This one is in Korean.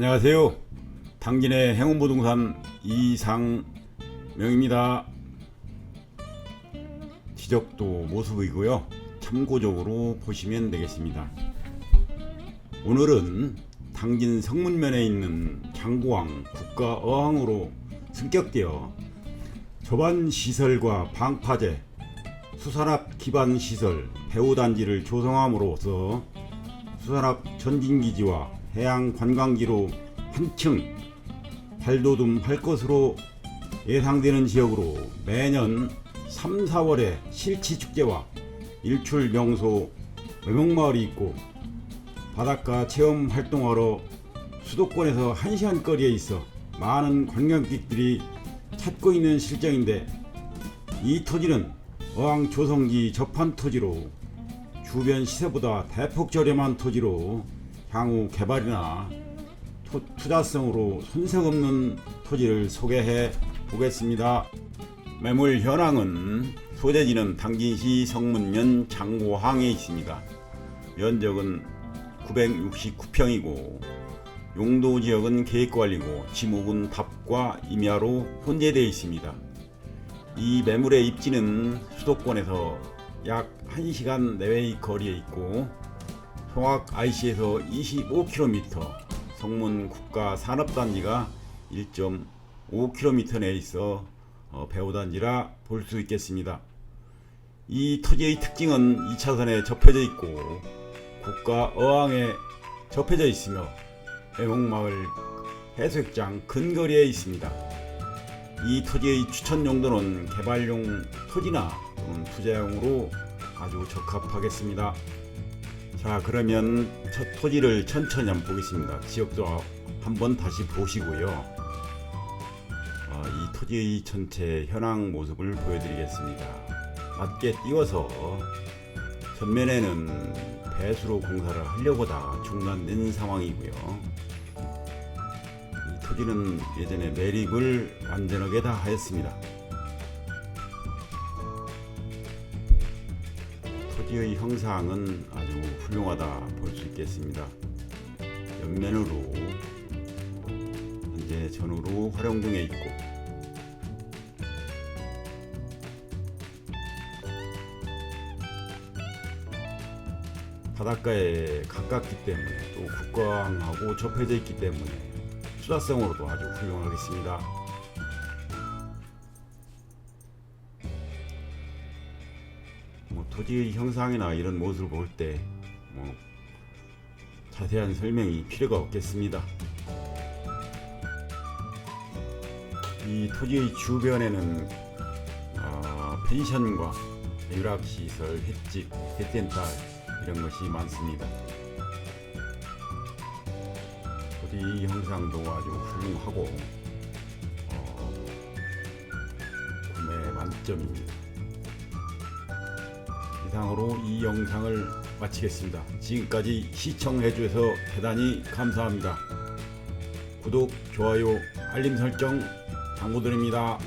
안녕하세요. 당진의 행운부동산 이상명입니다. 지적도 모습이고요. 참고적으로 보시면 되겠습니다. 오늘은 당진 성문면에 있는 장고항 국가어항으로 승격되어 저반 시설과 방파제, 수산업 기반 시설, 배후단지를 조성함으로써 수산업 전진기지와 해양 관광지로 한층 발돋움할 것으로 예상되는 지역으로 매년 3, 4월에 실치 축제와 일출 명소 외목마을이 있고 바닷가 체험 활동하러 수도권에서 1시간 거리에 있어 많은 관광객들이 찾고 있는 실정인데 이 토지는 어항 조성지 접한 토지로 주변 시세보다 대폭 저렴한 토지로 향후 개발이나 토- 투자성으로 손색 없는 토지를 소개해 보겠습니다. 매물 현황은 소재지는 당진시 성문면 장고항에 있습니다. 면적은 969평이고 용도 지역은 계획관리고 지목은 답과 임야로 혼재되어 있습니다. 이 매물의 입지는 수도권에서 약 1시간 내외의 거리에 있고 송악 IC에서 25km, 성문 국가 산업단지가 1.5km 내에 있어 어, 배후단지라 볼 수 있겠습니다. 이 토지의 특징은 2차선에 접혀져 있고 국가 어항에 접혀져 있으며 애목마을 해수욕장 근거리에 있습니다. 이 토지의 추천 용도는 개발용 토지나 또는 투자용으로 아주 적합하겠습니다. 자 그러면 첫 토지를 천천히 한번 보겠습니다. 지역도 한번 다시 보시고요. 어, 이 토지의 전체 현황 모습을 보여드리겠습니다. 맞게 띄워서 전면에는 배수로 공사를 하려고 다 중단된 상황이고요. 이 토지는 예전에 매립을 완전하게 다 하였습니다. 토지의 형상은 아주 훌륭하다 볼 수 있겠습니다. 옆면으로 현재 전후로 활용 중에 있고 바닷가에 가깝기 때문에 또 국광하고 접해져 있기 때문에 수다성으로도 아주 훌륭하겠습니다. 토지 형상이나 이런 모습을 볼 때 뭐 자세한 설명이 필요가 없겠습니다. 이 토지의 주변에는 어, 펜션과 유락시설, 횟집, 횟센터 이런 것이 많습니다. 토지 형상도 아주 훌륭하고 어, 구매 만점입니다. 이상으로 이 영상을 마치겠습니다. 지금까지 시청해 주셔서 대단히 감사합니다. 구독, 좋아요, 알림 설정 당부드립니다.